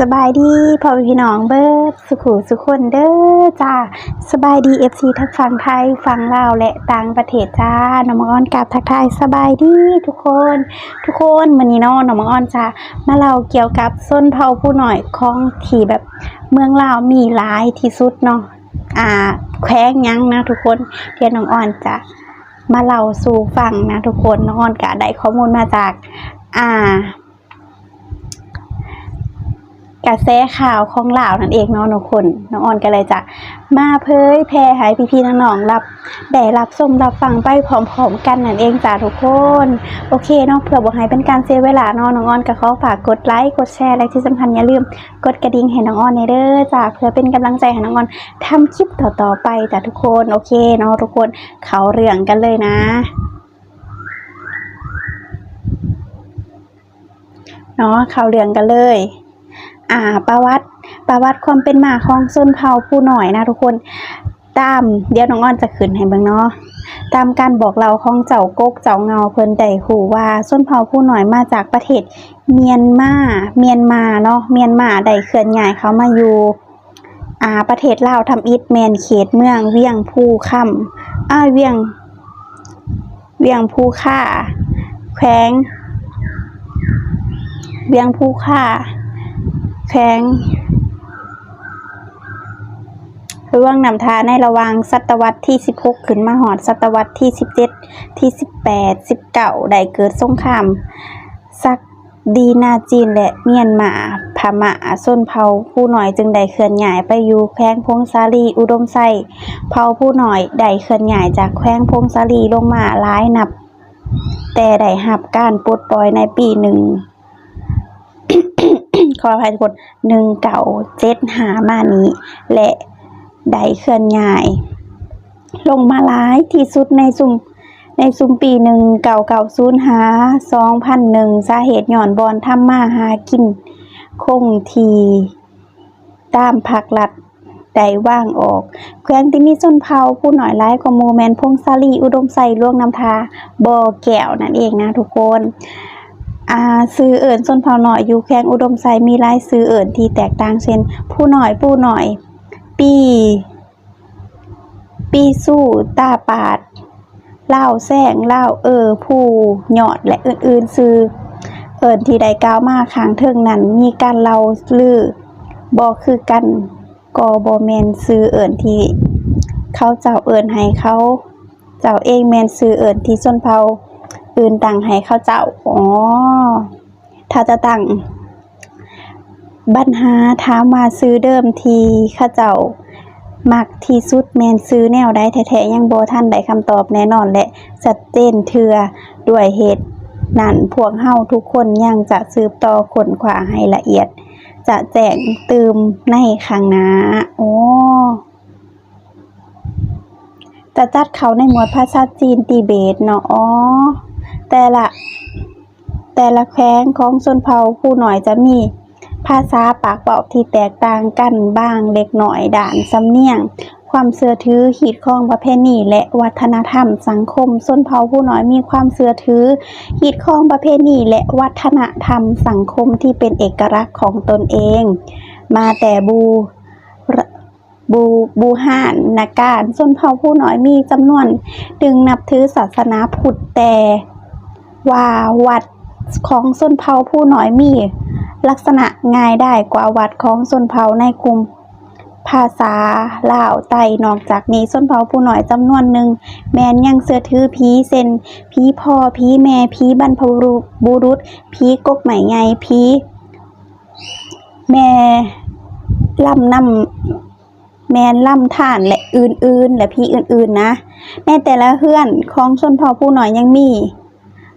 สบายดีพ่อพี่น้องเบิร์ดสุขุสุขคนเด้อจ้าสบายดีเอฟซีทั้งฝั่งไทยฝั่งลาวและต่างประเทศจ้าน้องมังอ้อนกับทักทายสบายดีทุกคน ทุกคนวันนี้เนาะน้องมังอ้อนจะมาเล่าเกี่ยวกับส้นเผาผู้หน่อยของที่แบบเมืองลาวมีหลายที่สุดเนาะอ่าแควงยังนะทุกคนเดี๋ยวน้องอ้อนจะมาเล่าสู่ฟังนะทุกคนน้องอ้อนก็ได้ข้อมูลมาจาก อ่า กระแสข่าวของลาวนั่นเองเนาะทุกคนน้องออนก็เลยจะมาเผยแพร่ให้พี่ๆน้องๆรับได้รับชมรับฟังไปพร้อมๆกันนั่นเองจ้าทุกคน โอเคเนาะเพื่อบ่ให้เป็นการเสียเวลาเนาะน้องออนก็ขอฝากกดไลค์กดแชร์และที่สำคัญอย่าลืม กดกระดิ่งให้น้องออนในเด้อจ้าเพื่อเป็นกำลังใจให้น้องออนทำคลิปต่อๆไปจ้าทุกคนโอเคเนาะทุกคนเขาเรื่องกันเลยนะเนาะเขาเรื่องกันเลย อ่าประวัติประวัติความเป็นมาของส้นเผาผู้หน่อยนะทุกคนตามเดี๋ยวน้องอ้อนจะขึ้นให้เบิ่งเนาะตามการบอกเล่าของเจ้ากกเจ้าเงาเพิ่นได้หูว่าส้นเผาผู้หน่อยมาจากประเทศเมียนมาเมียนมาเนาะเมียนมาได้เคลื่อนย้ายเขามาอยู่อ่าประเทศลาวทำอิฐแมนเขตเมืองเวียงภูค่ำอ้าเวียง เวียงภูค่าแขวงเวียงภูค่า แข้งร่วงนำทาในระว่างศตวรรษที่ 16 ขึ้นมาหอดศตวรรษที่ 17 ที่ 18 19 ได้เกิดสงครามซักดีนาจีนและเมียนมาพม่าส้นเผาผู้หน่อยจึงได้เคลื่อนย้ายไปอยู่แขวงพงศาลีอุดมไซเผาผู้หน่อยได้เคลื่อนย้ายจากแขวงพงศาลีลงมาหลายนับ แต่ได้หับการปลดปล่อยในปีหนึ่ง ขออภัยทุกคนหนึ่งเก่าเจ็ดหามานี้ และได้เคลื่อนย้าย ลงมาหลายที่สุดในซุ่มในซุมปีหนึ่งเก่าเก่าศูนย์หาสองพันหนึ่งสาเหตุหย่อนบอลทำมาหากิน คงทีตามผักหลัดได้ว่างออกแขวงที่มีส้นเผาผู้หน่อยร้ายกว่าโมแมนพงศาลีอุดมใส่ล่วงน้ำทาบอแก้วนั่นเองนะทุกคน อ่าซื้อเอิญส้นเผาหน่อยอยู่แข้งอุดมไซมีลายซื้อเอิญที่แตกต่างเช่น ผู้หน่อยผู้หน่อย ปี ปีสู้ตาปาดเล่าแซงเล่าเออ ผู้หยอดและอื่นๆซื้อเอิญที่ได้กล่าวมาข้างเทิงนั้นมีการเล่าลือบอคือกันกอบอแมนซื้อเอิญที่ เขาเจ้าเอิญให้เขา เจ้าเองแมนซื้อเอิญที่ส้นเผา อื่นตั้งให้เขาเจ้า อ๋อ ถ้าจะตั้งปัญหาถามมาซื้อเดิมทีเขาเจ้ามักที่สุดแมนซื้อแนวใดแท้ๆยังบ่ทันได้คำตอบแน่นอนและชัดเจนเทื่อด้วยเหตุนั้นพวกเฮาทุกคนยังจะสืบต่อค้นคว้าให้ละเอียด จะแจ้งตืมในข้างหน้า โอ้จะจัดเขาในหมวดภาษาจีนติเบตเนาะอ๋อ แต่ละ แต่ละแขวงของชนเผ่าผู้หน่อยจะมีภาษาปากเว้าที่แตกต่างกันบ้างเล็กน้อยด่านสำเนียง ความเสื่อถือขีดข้องประเพณีและวัฒนธรรม สังคมชนเผ่าผู้น้อยมีความเสื่อถือขีดข้องประเพณีและวัฒนธรรม สังคมที่เป็นเอกลักษณ์ของตนเอง มาแต่บูบูบูหานนาการชนเผ่าผู้น้อยมีจำนวน ดึงนับถือศาสนาพุทธแต่ ว่าวัดของชนเผาผู้น้อยมี ลักษณะง่ายได้กว่าวัดของชนเผาในกลุ่มภาษาลาวไต้นอกจากนี้ชนเผาผู้น้อยจำนวนหนึ่ง แมนยังเสือถือผีเซนผีพ่อผีแม่ผีบรรพบุรุษผีกกไหมไงผีแม่ล่ำนำแมนล่ำท่านและอื่นๆ และผีอื่นๆนะในแต่ละเฮื่อนของชนเผ่าผู้หน้อยยังมี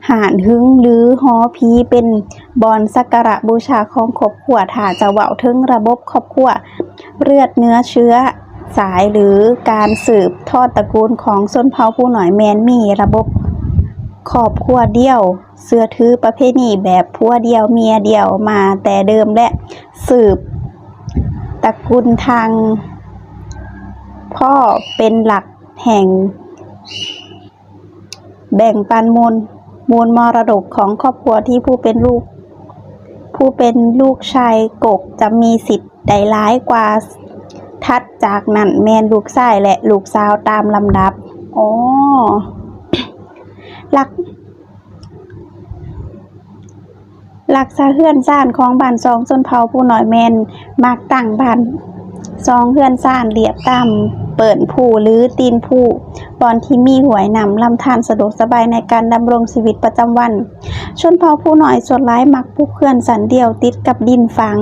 หานหึงหรือหอผีเป็นบอนสักการะบูชาของครอบครัวถ้าจะเว้าถึงระบบครอบครัวเลือดเนื้อเชื้อสายหรือการสืบทอดตระกูลของชนเผ่าผู้หน่อยแมนมีระบบครอบครัวเดียว เสื้อถือประเพณีแบบผัวเดียวเมียเดียวมาแต่เดิมและสืบตระกูลทางพ่อเป็นหลักแห่งแบ่งปันมูล มูลมรดกของครอบครัวที่ผู้เป็นลูก ผู้เป็นลูกชายกกจะมีสิทธิ์ได้ร้ายกว่าทัดจากนั้นแมนลูกชายและลูกสาวตามลำดับอ๋อหลักหลักสะเฮือนซ่านของบ้านซองชนเผ่าผู้หน้อยแมนมักตั้งบ้านซองเฮือนซ่านเรียบตาม เปิ่นผู้หรือตีนผู้บอนที่มีหวยนำลำธารสะดวกสบายในการดำรงชีวิตประจำวัน ชนเผ่าผู้หน้อยส่วนร้ายมักปลูกเขื่อนสันเดียวติดกับดินฝัง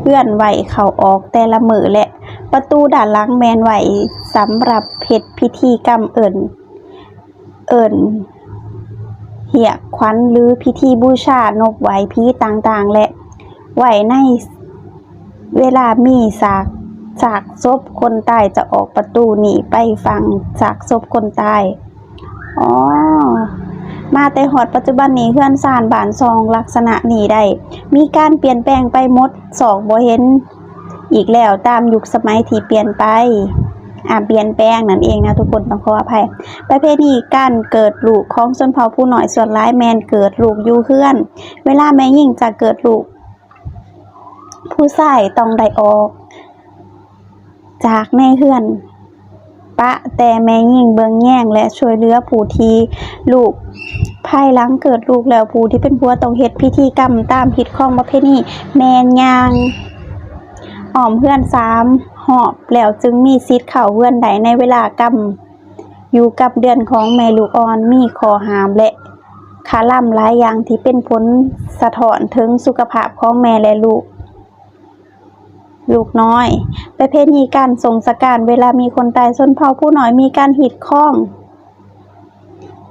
เพื่อนไหวเขาออกแต่ละมือและ ประตูด้านหลังแมนไหวสำหรับเพชรพิธีกรรมเอิ่น เอิ่นเหียกขวัญหรือพิธีบูชานกไหวพีต่างๆ และไหวในเวลามีสาก สากศพคนตายจะออกประตูหนีไปฟังสากศพคนตายอ๋อมาแต่หอดปัจจุบันนี้เพื่อนสานบานซองลักษณะนี้ได้ มีการเปลี่ยนแปลงไปมดสองบ่เห็น อีกแล้วตามยุคสมัยที่เปลี่ยนไปอ่าเปลี่ยนแปลงนั่นเองนะทุกคนต้องขออภัย ประเพณีการเกิดลูกของชนเผ่าผู้หน้อยส่วนร้ายแมนเกิดลูกอยู่เฮือน เวลาแม่ยิ่งจะเกิดลูก ผู้ชายต้องได้ออก จากในเฮือน ปะแต่แม่ยิ่งเบิงแย่งและช่วยเหลือผู้ที่ลูกภายหลังเกิดลูกแล้วผู้ที่เป็นผัวต้องเฮ็ดพิธีกรรมตามพิดของประเพณีแมนยางอ้อมเพื่อนสามหอบแล้วจึงมีสิทธิ์เข้าเฮือนใดในเวลากรรมอยู่กับเดือนของแม่ลูกอ่อนมีขอหามและคาล่ำหลายอย่างที่เป็นผลสะท้อนถึงสุขภาพของแม่และลูก ลูกน้อย ประเพณีการส่งสการเวลามีคนตายส้นเผ่าผู้น้อยมีการหิดข้อง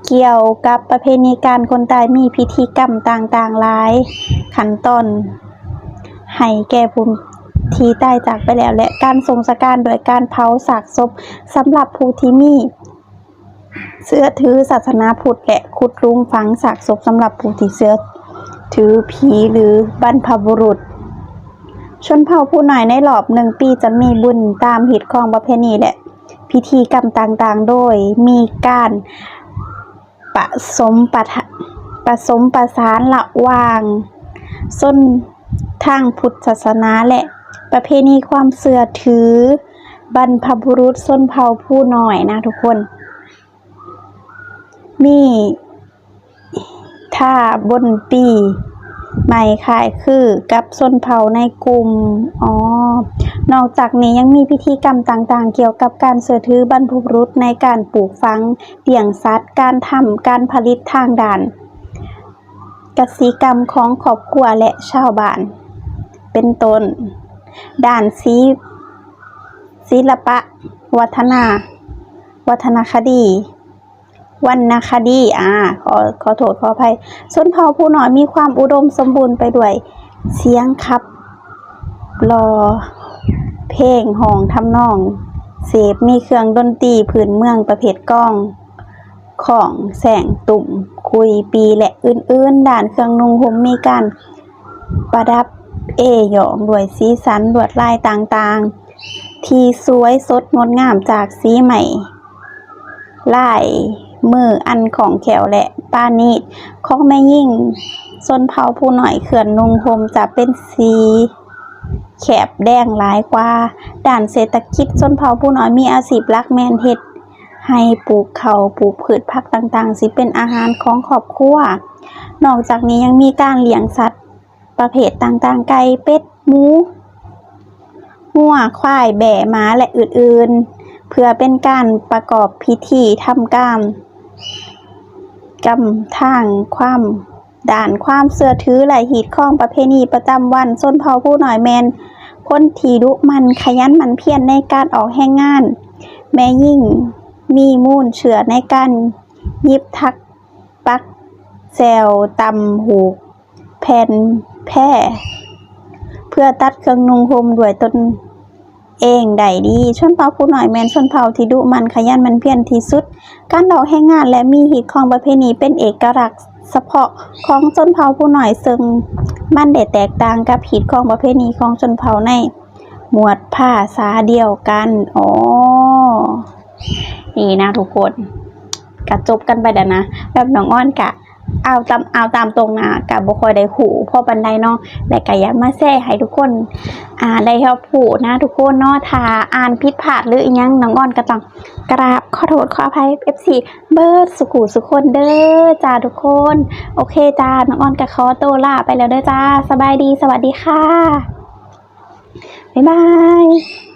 เกี่ยวกับประเพณีการคนตายมีพิธีกรรมต่างๆหลาย ขั้นตอนให้แก่ผู้ที่ตายจากไปแล้วและการส่งสการโดยการเผาสากศพสำหรับผู้ที่มีเสื้อถือศาสนาพุทธและขุดลุงฝังสากศพสำหรับผู้ที่เสื้อถือผีหรือบรรพบุรุษ ชนเผ่าผู้น้อยในรอบหนึ่งปีจะมีบุญตามหิดของประเพณีและพิธีกรรมต่างๆ โดยมีการผสมปะทะผสมประสานระหว่างส้นทางพุทธศาสนาและประเพณีความเสื่อถือ บรรพบุรุษส้นเผ่าผู้หน้อยนะทุกคน มีท่าบนปี ใหม่ขายคือกับสนเผาในกลุ่ม อ๋อ นอกจากนี้ยังมีพิธีกรรมต่างๆ เกี่ยวกับการเสือถือบรรพบุรุษในการปลูกฝังเลี้ยงสัตว์ การทำการผลิตทางด่าน กสิกรรมของครอบครัวและชาวบ้าน เป็นต้น ด่านศิศิลปะ วัฒนา วัฒนคดี วรรณคดีอ่าขอขอโทษขออภัยชนเผ่าผู้น้อยมีความอุดมสมบูรณ์ไปด้วย เสียงขับรอ เพลงห้องทำนอง เสพมีเครื่องดนตรีพื้นเมืองประเภทกล้องของแสงตุ่มคุยปีและอื่นๆ ด่านเครื่องนุ่งห่มมีการประดับเอหยองด้วยสีสันลวดลายต่างๆ ที่สวยสดงดงามจากสีใหม่ลาย มืออันของแขวและป้านีตของแม่ยิ่งสนเผาผู้หน่อยเขื่อนนุงพรมจะเป็นสีแขบแดงหลายกว่า ด่านเศรษฐกิจส่วนเผาผู้น้อยมีอาชีพลักแมนเฮ็ด ให้ปลูกเขาปลูกพืชผักต่างๆ สิเป็นอาหารของครอบครัว นอกจากนี้ยังมีการเลี้ยงสัตว์ ประเภทต่างๆ ไก่เป็ดหมูงัวควายแบะม้าและอื่นๆ เพื่อเป็นการประกอบพิธีทำกรรม กรรมทางความด่านความเสื่อถือและหีดข้องประเพณีประจำวันส้นเผาผู้หน่อยแมนคนทีดุมันขยันมันเพียรในการออกแห่งงาน แม้ยิ่งมีมูลเชื่อในการยิบทักปักแซวตำหูแผ่นแพ่เพื่อตัดเครื่องนุ่งห่มด้วยตน เองได้ดีชนเผ่าผู้หน่อยแมนชนเผ่าที่ดุมันขยันมันเพียรที่สุด การออกแห่งงานและมีหีดของประเพณีเป็นเอกลักษณ์เฉพาะของชนเผ่าผู้หน่อยซึ่งมันได้แตกต่างกับหีดของประเพณีของชนเผ่าใน หมวดภาษาเดียวกันอ๋อนี่นะทุกคนกะจบกันไปแล้วนะแบบน้องอ้อนกะ เอาตามเอาตามตรงนะกับบ่ค่อยได้หูพ่อปันไดเนาะแต่ก็อยากมาแชร์ให้ทุกคนอ่าได้รับผู้นะทุกคนเนาะถ้าอ่านผิดพลาดหรืออีหยังน้องอ้อนก็ต้องกราบขอโทษขออภัย FC เบิร์ดสุขุสุขคนเด้อจ้าทุกคน โอเคจ้าน้องอ้อนก็ขอตัวลาไปแล้วเด้อจ้าสบายดีสวัสดีค่ะบ๊ายบาย